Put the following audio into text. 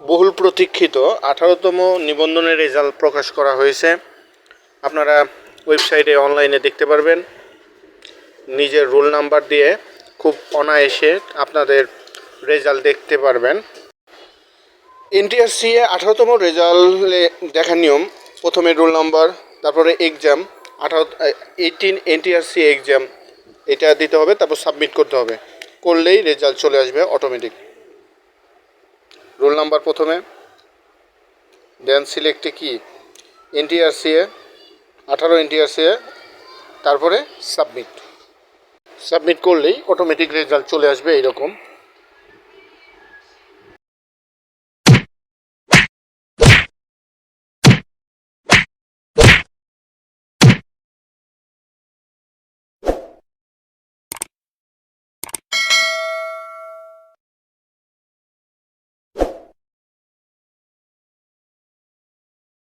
বহুল প্রতীক্ষিত আঠারোতম নিবন্ধনের রেজাল্ট প্রকাশ করা হয়েছে। আপনারা ওয়েবসাইটে অনলাইনে দেখতে পারবেন। নিজের রোল নাম্বার দিয়ে খুব অনায়াসে আপনাদের রেজাল্ট দেখতে পারবেন। এনটিআরসি এ আঠারোতম রেজাল্টে দেখার নিয়ম, প্রথমে রোল নাম্বার, তারপরে এক্সাম, আঠারো এইটিন এনটিআরসি এক্সাম, এটা দিতে হবে, তারপর সাবমিট করতে হবে। করলেই রেজাল্ট চলে আসবে অটোমেটিক। নাম্বার প্রথমে। দেন সিলেক্টে কি? এনটিআরসিএ আঠারো এনটিআরসিএ তারপরে সাবমিট সাবমিট করলেই অটোমেটিক রেজাল্ট চলে আসবে এইরকম।